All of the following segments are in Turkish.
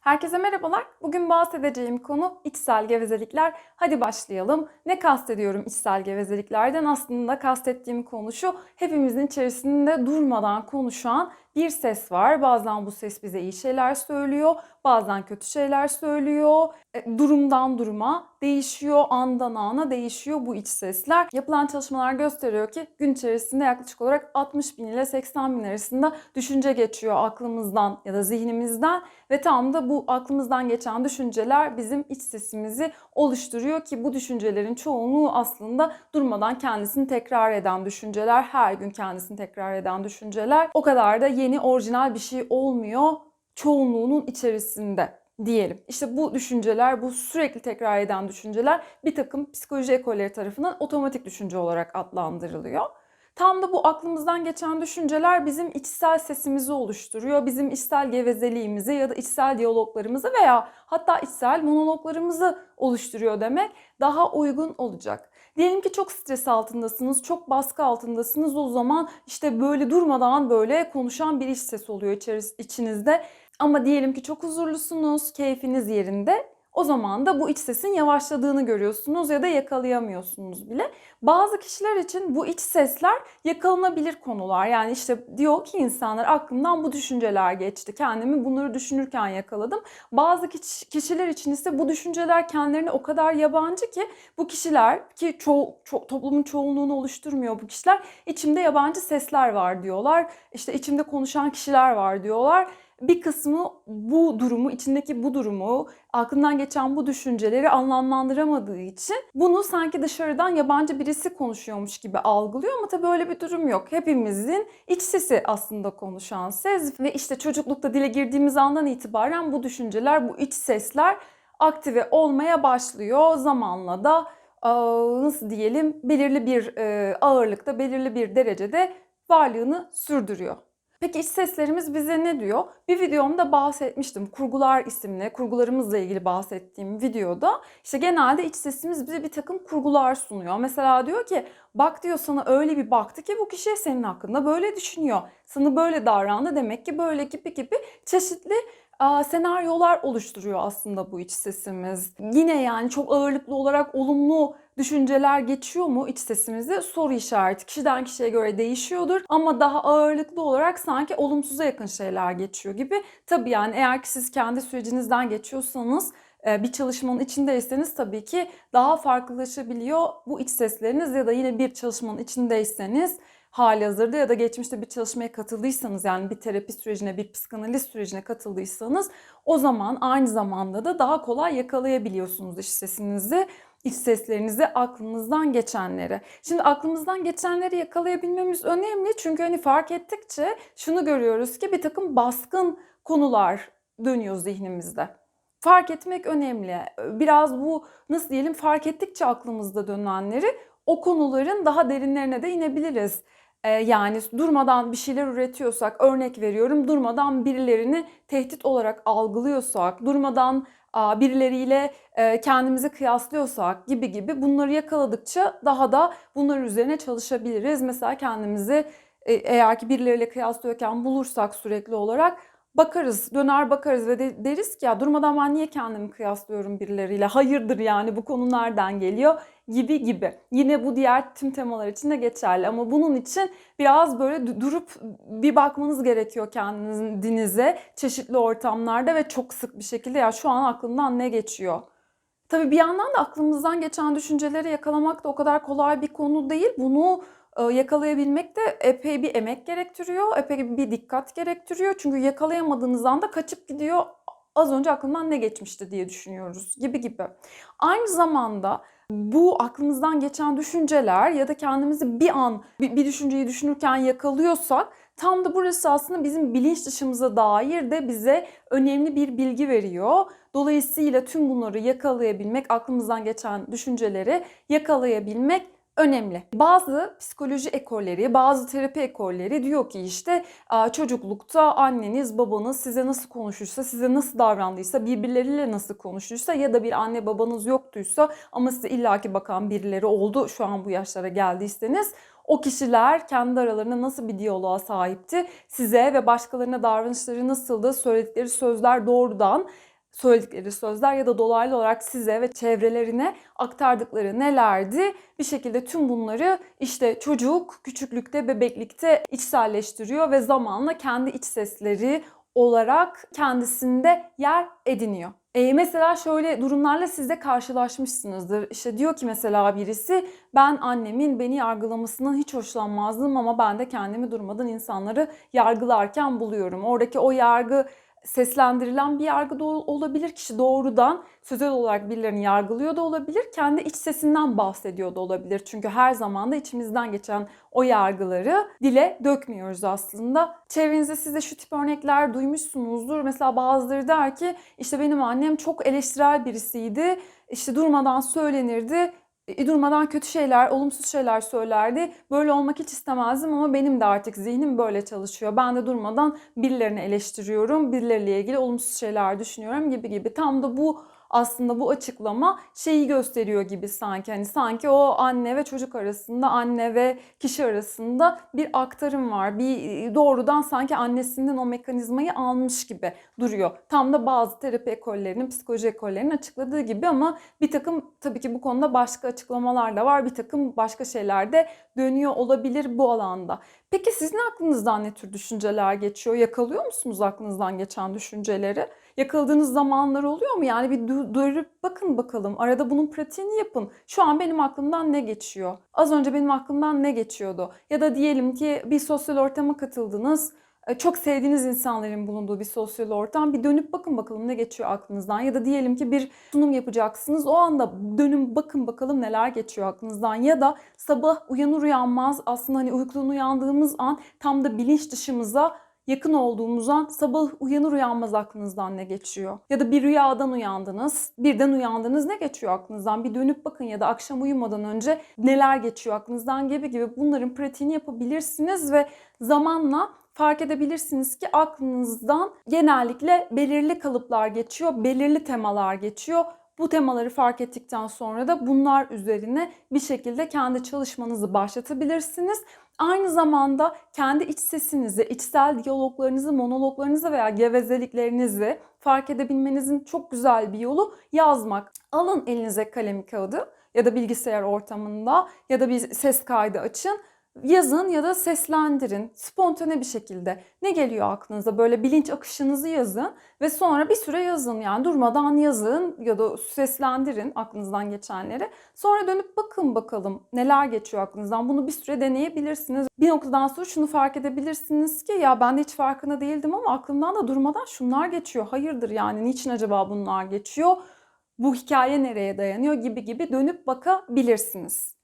Herkese merhabalar. Bugün bahsedeceğim konu içsel gevezelikler. Hadi başlayalım. Ne kastediyorum içsel gevezeliklerden? Aslında kastettiğim konu şu. Hepimizin içerisinde durmadan konuşan bir ses var. Bazen bu ses bize iyi şeyler söylüyor, bazen kötü şeyler söylüyor. E, durumdan duruma değişiyor, andan ana değişiyor bu iç sesler. Yapılan çalışmalar gösteriyor ki gün içerisinde yaklaşık olarak 60 bin ile 80 bin arasında düşünce geçiyor aklımızdan ya da zihnimizden ve tam da bu aklımızdan geçen düşünceler bizim iç sesimizi oluşturuyor ki bu düşüncelerin çoğunluğu aslında durmadan kendisini tekrar eden düşünceler, her gün kendisini tekrar eden düşünceler. O kadar da yeni orijinal bir şey olmuyor çoğunluğunun içerisinde diyelim. İşte bu düşünceler, bu sürekli tekrar eden düşünceler bir takım psikoloji ekolleri tarafından otomatik düşünce olarak adlandırılıyor. Tam da bu aklımızdan geçen düşünceler bizim içsel sesimizi oluşturuyor. Bizim içsel gevezeliğimizi ya da içsel diyaloglarımızı veya hatta içsel monologlarımızı oluşturuyor demek daha uygun olacak. Diyelim ki çok stres altındasınız, çok baskı altındasınız. O zaman işte böyle durmadan böyle konuşan bir iç ses oluyor içinizde. Ama diyelim ki çok huzurlusunuz, keyfiniz yerinde. O zaman da bu iç sesin yavaşladığını görüyorsunuz ya da yakalayamıyorsunuz bile. Bazı kişiler için bu iç sesler yakalanabilir konular. Yani işte diyor ki insanlar aklımdan bu düşünceler geçti. Kendimi bunları düşünürken yakaladım. Bazı kişiler için ise bu düşünceler kendilerine o kadar yabancı ki bu kişiler ki ço- ço- toplumun çoğunluğunu oluşturmuyor bu kişiler. içimde yabancı sesler var diyorlar. İşte içimde konuşan kişiler var diyorlar bir kısmı bu durumu, içindeki bu durumu, aklından geçen bu düşünceleri anlamlandıramadığı için bunu sanki dışarıdan yabancı birisi konuşuyormuş gibi algılıyor ama tabii öyle bir durum yok. Hepimizin iç sesi aslında konuşan ses ve işte çocuklukta dile girdiğimiz andan itibaren bu düşünceler, bu iç sesler aktive olmaya başlıyor. Zamanla da nasıl diyelim belirli bir ağırlıkta, belirli bir derecede varlığını sürdürüyor. Peki iç seslerimiz bize ne diyor? Bir videomda bahsetmiştim. Kurgular isimli, kurgularımızla ilgili bahsettiğim videoda işte genelde iç sesimiz bize bir takım kurgular sunuyor. Mesela diyor ki bak diyor sana öyle bir baktı ki bu kişi senin hakkında böyle düşünüyor. Sana böyle davrandı demek ki böyle gibi gibi çeşitli senaryolar oluşturuyor aslında bu iç sesimiz. Yine yani çok ağırlıklı olarak olumlu düşünceler geçiyor mu iç sesimizde soru işareti. Kişiden kişiye göre değişiyordur ama daha ağırlıklı olarak sanki olumsuza yakın şeyler geçiyor gibi. Tabii yani eğer ki siz kendi sürecinizden geçiyorsanız bir çalışmanın içindeyseniz tabii ki daha farklılaşabiliyor bu iç sesleriniz ya da yine bir çalışmanın içindeyseniz hali hazırda ya da geçmişte bir çalışmaya katıldıysanız yani bir terapi sürecine, bir psikanaliz sürecine katıldıysanız o zaman aynı zamanda da daha kolay yakalayabiliyorsunuz iç sesinizi iç seslerinizi aklınızdan geçenleri. Şimdi aklımızdan geçenleri yakalayabilmemiz önemli çünkü hani fark ettikçe şunu görüyoruz ki bir takım baskın konular dönüyor zihnimizde. Fark etmek önemli. Biraz bu nasıl diyelim fark ettikçe aklımızda dönenleri o konuların daha derinlerine de inebiliriz. Ee, yani durmadan bir şeyler üretiyorsak, örnek veriyorum, durmadan birilerini tehdit olarak algılıyorsak, durmadan birileriyle e, kendimizi kıyaslıyorsak gibi gibi bunları yakaladıkça daha da bunlar üzerine çalışabiliriz. Mesela kendimizi e, eğer ki birileriyle kıyaslıyorken bulursak sürekli olarak bakarız, döner bakarız ve de, deriz ki ya durmadan ben niye kendimi kıyaslıyorum birileriyle? Hayırdır yani bu konu nereden geliyor? Gibi gibi. Yine bu diğer tüm temalar için de geçerli ama bunun için biraz böyle durup bir bakmanız gerekiyor kendinize çeşitli ortamlarda ve çok sık bir şekilde ya şu an aklımdan ne geçiyor? Tabii bir yandan da aklımızdan geçen düşünceleri yakalamak da o kadar kolay bir konu değil. Bunu yakalayabilmek de epey bir emek gerektiriyor, epey bir dikkat gerektiriyor. Çünkü yakalayamadığınız anda kaçıp gidiyor. Az önce aklımdan ne geçmişti diye düşünüyoruz gibi gibi. Aynı zamanda bu aklımızdan geçen düşünceler ya da kendimizi bir an bir düşünceyi düşünürken yakalıyorsak tam da burası aslında bizim bilinç dışımıza dair de bize önemli bir bilgi veriyor. Dolayısıyla tüm bunları yakalayabilmek, aklımızdan geçen düşünceleri yakalayabilmek önemli. Bazı psikoloji ekolleri, bazı terapi ekolleri diyor ki işte çocuklukta anneniz, babanız size nasıl konuşursa, size nasıl davrandıysa, birbirleriyle nasıl konuşursa ya da bir anne babanız yoktuysa ama size illaki bakan birileri oldu şu an bu yaşlara geldiyseniz o kişiler kendi aralarında nasıl bir diyaloğa sahipti? Size ve başkalarına davranışları nasıldı? Söyledikleri sözler doğrudan söyledikleri sözler ya da dolaylı olarak size ve çevrelerine aktardıkları nelerdi? Bir şekilde tüm bunları işte çocuk küçüklükte, bebeklikte içselleştiriyor ve zamanla kendi iç sesleri olarak kendisinde yer ediniyor. E, mesela şöyle durumlarla siz de karşılaşmışsınızdır. İşte diyor ki mesela birisi ben annemin beni yargılamasından hiç hoşlanmazdım ama ben de kendimi durmadan insanları yargılarken buluyorum. Oradaki o yargı seslendirilen bir yargı da olabilir. Kişi doğrudan sözel olarak birilerini yargılıyor da olabilir. Kendi iç sesinden bahsediyor da olabilir. Çünkü her zaman da içimizden geçen o yargıları dile dökmüyoruz aslında. Çevrenizde siz de şu tip örnekler duymuşsunuzdur. Mesela bazıları der ki işte benim annem çok eleştirel birisiydi. İşte durmadan söylenirdi e, durmadan kötü şeyler, olumsuz şeyler söylerdi. Böyle olmak hiç istemezdim ama benim de artık zihnim böyle çalışıyor. Ben de durmadan birilerini eleştiriyorum, birileriyle ilgili olumsuz şeyler düşünüyorum gibi gibi. Tam da bu aslında bu açıklama şeyi gösteriyor gibi sanki. Hani sanki o anne ve çocuk arasında, anne ve kişi arasında bir aktarım var. Bir doğrudan sanki annesinden o mekanizmayı almış gibi duruyor. Tam da bazı terapi ekollerinin, psikoloji ekollerinin açıkladığı gibi ama bir takım tabii ki bu konuda başka açıklamalar da var. Bir takım başka şeyler de dönüyor olabilir bu alanda. Peki sizin aklınızdan ne tür düşünceler geçiyor? Yakalıyor musunuz aklınızdan geçen düşünceleri? Yakaladığınız zamanlar oluyor mu? Yani bir dönüp bakın bakalım. Arada bunun pratiğini yapın. Şu an benim aklımdan ne geçiyor? Az önce benim aklımdan ne geçiyordu? Ya da diyelim ki bir sosyal ortama katıldınız e, çok sevdiğiniz insanların bulunduğu bir sosyal ortam bir dönüp bakın bakalım ne geçiyor aklınızdan ya da diyelim ki bir sunum yapacaksınız o anda dönün bakın bakalım neler geçiyor aklınızdan ya da sabah uyanır uyanmaz aslında hani uykudan uyandığımız an tam da bilinç dışımıza yakın olduğumuz an sabah uyanır uyanmaz aklınızdan ne geçiyor? Ya da bir rüyadan uyandınız, birden uyandınız ne geçiyor aklınızdan? Bir dönüp bakın ya da akşam uyumadan önce neler geçiyor aklınızdan gibi gibi bunların pratiğini yapabilirsiniz ve zamanla fark edebilirsiniz ki aklınızdan genellikle belirli kalıplar geçiyor, belirli temalar geçiyor. Bu temaları fark ettikten sonra da bunlar üzerine bir şekilde kendi çalışmanızı başlatabilirsiniz. Aynı zamanda kendi iç sesinizi, içsel diyaloglarınızı, monologlarınızı veya gevezeliklerinizi fark edebilmenizin çok güzel bir yolu yazmak. Alın elinize kalemi kağıdı ya da bilgisayar ortamında ya da bir ses kaydı açın yazın ya da seslendirin spontane bir şekilde. Ne geliyor aklınıza? Böyle bilinç akışınızı yazın ve sonra bir süre yazın. Yani durmadan yazın ya da seslendirin aklınızdan geçenleri. Sonra dönüp bakın bakalım neler geçiyor aklınızdan. Bunu bir süre deneyebilirsiniz. Bir noktadan sonra şunu fark edebilirsiniz ki ya ben de hiç farkında değildim ama aklımdan da durmadan şunlar geçiyor. Hayırdır yani niçin acaba bunlar geçiyor? Bu hikaye nereye dayanıyor gibi gibi dönüp bakabilirsiniz.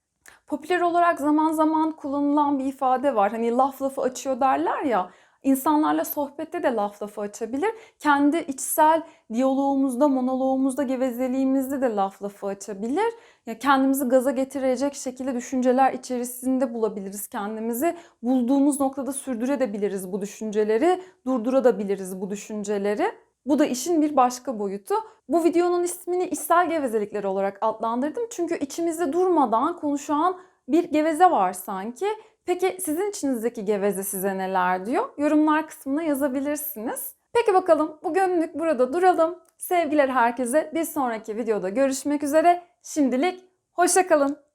Popüler olarak zaman zaman kullanılan bir ifade var. Hani laf lafı açıyor derler ya. İnsanlarla sohbette de laf lafı açabilir. Kendi içsel diyalogumuzda, monologumuzda, gevezeliğimizde de laf lafı açabilir. Ya kendimizi gaza getirecek şekilde düşünceler içerisinde bulabiliriz kendimizi. Bulduğumuz noktada sürdürebiliriz bu düşünceleri, durdurabiliriz bu düşünceleri. Bu da işin bir başka boyutu. Bu videonun ismini içsel gevezelikler olarak adlandırdım. Çünkü içimizde durmadan konuşan bir geveze var sanki. Peki sizin içinizdeki geveze size neler diyor? Yorumlar kısmına yazabilirsiniz. Peki bakalım bugünlük burada duralım. Sevgiler herkese. Bir sonraki videoda görüşmek üzere. Şimdilik hoşçakalın.